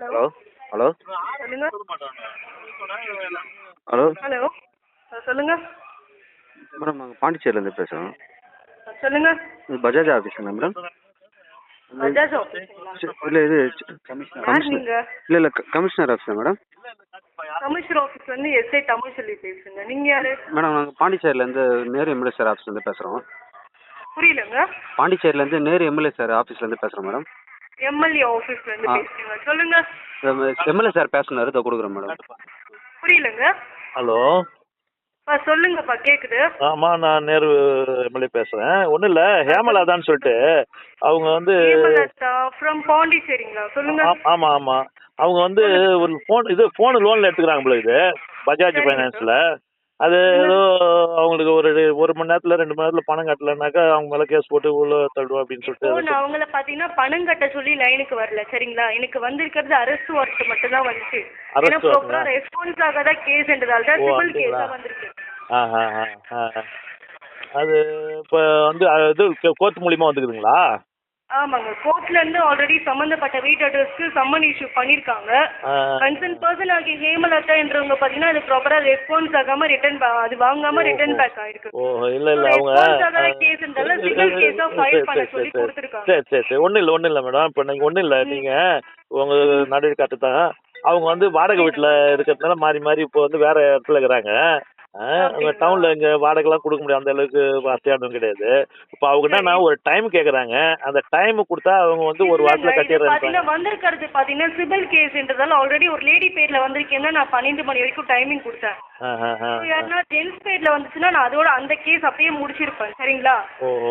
Hello hello. சொல்லுங்க. Hello. Hello. சொல்லுங்க. Madam நாங்கள் பாண்டிச்சேரியிலேருந்து பேசுகிறோம் சொல்லுங்க. இது பஜாஜ் ஆஃபீஸுங்களா மேடம்? பஜாஜ் இல்லை இது கமிஷனர் நீங்க? இல்லை இல்லை கமிஷனர் ஆஃபீஸா மேடம். கமிஷனர் ஆஃபீஸ்ல இருந்து எஸ்ஐ தமிழ்ச்செல்வி பேசுங்க. நீங்க யாரு? மேடம் நாங்கள் பாண்டிச்சேரியிலேருந்து நேரு எம்எல்ஏ சார் ஆஃபீஸ்லேருந்து பேசுகிறோம் புரியலங்க. பாண்டிச்சேரியிலேருந்து நேரு எம்எல்ஏ சார் ஆஃபீஸ்லேருந்து பேசுகிறோம் மேடம். எம்எல்ஏ ஆஃபீஸ்ல இருந்து. பேசுறீங்க சொல்லுங்க. எம்எல்ஏ சார் பேசினார் இதை கொடுக்குறேன் மேடம் புரியலங்க. ஹலோ. ஆ சொல்லுங்கப்பா கேக்குது. ஆமாம் நான் நேரு எம்எல்ஏ பேசுகிறேன் ஒன்றும் இல்லை ஹேமலாதான்னு சொல்லிட்டு அவங்க வந்து ஹேமலதா ஃப்ரம் பாண்டிச்சேரிங்களா? சொல்லுங்க. ஆ- ஆமாம் ஆமாம் அவங்க வந்து ஒரு ஃபோன் இது ஃபோனு லோனில் எடுத்துக்கிறாங்க போல இது பஜாஜ் ஃபைனான்ஸில் அது ஏதோ அவங்களுக்கு ஒரு ஒரு மணி நேரத்தில் ரெண்டு மணி நேரத்தில் பணம் கட்டலைனாக்கா அவங்க மேலே கேஸ் போட்டு உள்ள தள்ளுவோம் அப்படின்னு சொல்லிட்டு நான் அவங்கள பாத்தீங்கன்னா பணம் கட்ட சொல்லி லைனுக்கு வரல சரிங்களா? எனக்கு வந்திருக்கிறது அரெஸ்ட் வாரண்ட் மட்டும் தான் வந்துச்சு. ஏன்னா warrant ப்ராப்பரா ஆ? ரெஸ்பான்ஸ் ஆகாத கேஸ்ன்றதால தான் சிவில்? கேஸா வந்திருக்கு. அது இப்போ வந்து அது இது கோர்ட் மூலியமாக வந்துக்குதுங்களா? ஆமாங்க. கோர்ட்ல இருந்து ஆல்ரெடி சம்பந்தப்பட்ட வீட்டு அட்ரஸ்க்கு சம்மன் இஷ்யூ பண்ணிருக்காங்க. கன்சர்ன் பர்சன் ஆகிய ஹேமலதா என்றவங்க பாத்தீங்கன்னா அது ப்ராப்பரா ரெஸ்பான்ஸ் ஆகாம ரிட்டர்ன் அது வாங்காம ரிட்டர்ன் பேக் ஆயிருக்கு. ஓ இல்லை இல்லை அவங்க civil case ஆ file பண்ண சொல்லி கொடுத்திருக்காங்க. சரி சரி சரி. ஒன்றும் இல்லை ஒன்றும் இல்லை மேடம் இப்போ நீங்கள் ஒன்றும் இல்லை. நீங்கள் உங்கள் நடுவில் கட்டு தான் அவங்க வந்து வாடகை வீட்டில் இருக்கிறதுனால மாறி மாறி இப்போ வந்து வேற இடத்துல இருக்கிறாங்க. அப்படிங்களா? டவுனில் இங்கே வாடகைலாம் கொடுக்க முடியாது. அந்த அளவுக்கு வசதியானதும் கிடையாது. இப்போ அவங்க என்னன்னா ஒரு டைம் கேட்குறாங்க அந்த டைம் கொடுத்தா அவங்க வந்து ஒரு வாரத்தில் கட்டிடுறாங்க வந்திருக்கிறது பாத்தீங்கன்னா சிவில் கேஸ்ன்றதால ஆல்ரெடி ஒரு லேடி பேர்ல வந்திருக்கேன்னா நான் பன்னெண்டு மணி வரைக்கும் டைமிங் கொடுத்தேன். யாருன்னா ஜென்ஸ் பேர்ல வந்துச்சுன்னா நான் அதோட அந்த கேஸ் அப்படியே முடிச்சிருப்பேன் சரிங்களா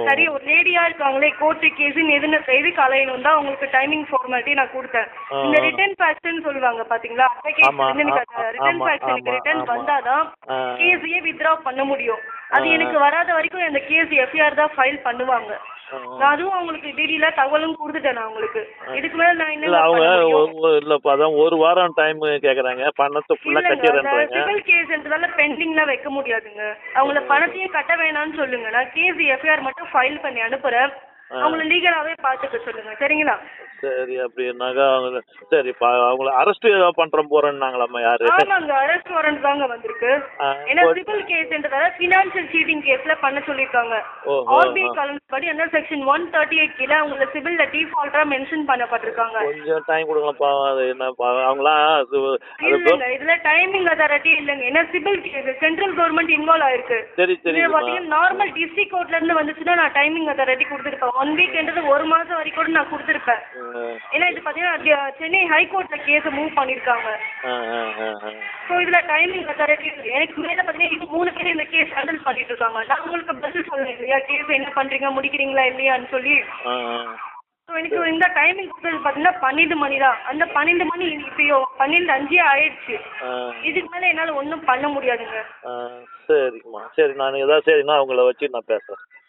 சரி ஒரு லேடியா இருக்காங்களே கோர்ட்டு கேஸ்ன்னு எதுன்னு எதுக்கு அலையணும் தான் உங்களுக்கு டைமிங் ஃபார்மாலிட்டி நான் கொடுத்தேன். இந்த ரிட்டர்ன் ஃபேக்ட்னு சொல்லுவாங்க பாத்தீங்களா அந்த கேஸ் எனக்கு ஆ, ரிட்டர்ன் ஃபேக்ட் எனக்கு ரிட்டர்ன். வந்தாதான். கேஸையே வித்ரா பண்ண முடியும் அது. எனக்கு வராத வரைக்கும் அந்த கேஸ் எஃப்ஐஆர் தான் ஃபைல் பண்ணுவாங்க. நான் அதுவும் அவங்களுக்கு டீடெயிலா தகவலும் கொடுத்துட்டேன் நான் உங்களுக்கு இதுக்கு மேல நான் இல்ல என்ன அவங்க அதான் ஒரு வாரம் டைம் கேக்குறாங்க. பணத்தை ஃபுல்லா கட்டிடுறேன்றாங்க. சிவில் கேஸ்ன்றதால வைக்க முடியாதுங்க. அவங்கள பணத்தையே கட்ட வேணாம்னு சொல்லுங்க. நான் கேஸ் எஃப்ஐஆர் மட்டும் ஃபைல் பண்ணி அனுப்புறேன். அவங்கள லீகலாவே பாத்துக்க சொல்லுங்க சரிங்களா? சரி அப்படின்னாக்கா அவங்க சரிப்பா அவங்கள அரெஸ்ட் ஏதாவது பண்றோம் போறேன்னாங்களாம்மா யாரு? ஆமாங்க அரெஸ்ட் வாரண்ட் தாங்க வந்திருக்கு. ஏன்னா சிவில் கேஸ்ன்றதால ஃபினான்ஷியல் சீட்டிங் கேஸ்ல பண்ண சொல்லிருக்காங்க ஆர்பிஐ. கலந்து படி அந்த செக்ஷன் ஒன் தேர்ட்டி எயிட் கீழே அவங்கள சிவில்ல டிஃபால்ட்டா மென்ஷன் பண்ணப்பட்டிருக்காங்க. கொஞ்சம் டைம் கொடுங்களப்பா அது அது அது இல்லங்க இதுல டைமிங் அதாரிட்டி இல்லங்க. ஏன்னா civil case central government involve ஆயிருக்கு. சரி சரிம்மா பாத்தீங்கன்னா நார்மல் டிஸ்ட்ரிக்ட் கோர்ட்ல இருந்து வந்துச்சுன்னா நான் டைமிங் அதாரிட்டி கொடுத்துருப்பேன் ஒன் வீக்ன்றது ஒரு மாசம் வரைக்கும் கூட நான் கொடுத்துருப்பேன். ஏன்னா இது பாத்தீங்கன்னா சென்னை ஹைகோர்ட்ல கேஸ் மூவ் பண்ணிருக்காங்க. ஸோ இதுல டைமிங் அத்தாரிட்டி எனக்கு மேல பாத்தீங்கன்னா இது மூணு பேர் இந்த கேஸ் ஹேண்டில் பண்ணிட்டு இருக்காங்க. நான் உங்களுக்கு பதில் சொல்றேன் இல்லையா? கேஸ் என்ன பண்றீங்க முடிக்கிறீங்களா இல்லையான்னு சொல்லி. ஸோ எனக்கு இந்த டைமிங் பாத்தீங்கன்னா பன்னெண்டு மணி தான். அந்த பன்னெண்டு மணி இப்பயோ பன்னெண்டு அஞ்சே ஆயிடுச்சு. இதுக்கு மேல என்னால ஒன்றும் பண்ண முடியாதுங்க. சரிங்கம்மா சரி நான் ஏதாவது சரிண்ணா அவங்கள வச்சு நான் பேசுறேன்.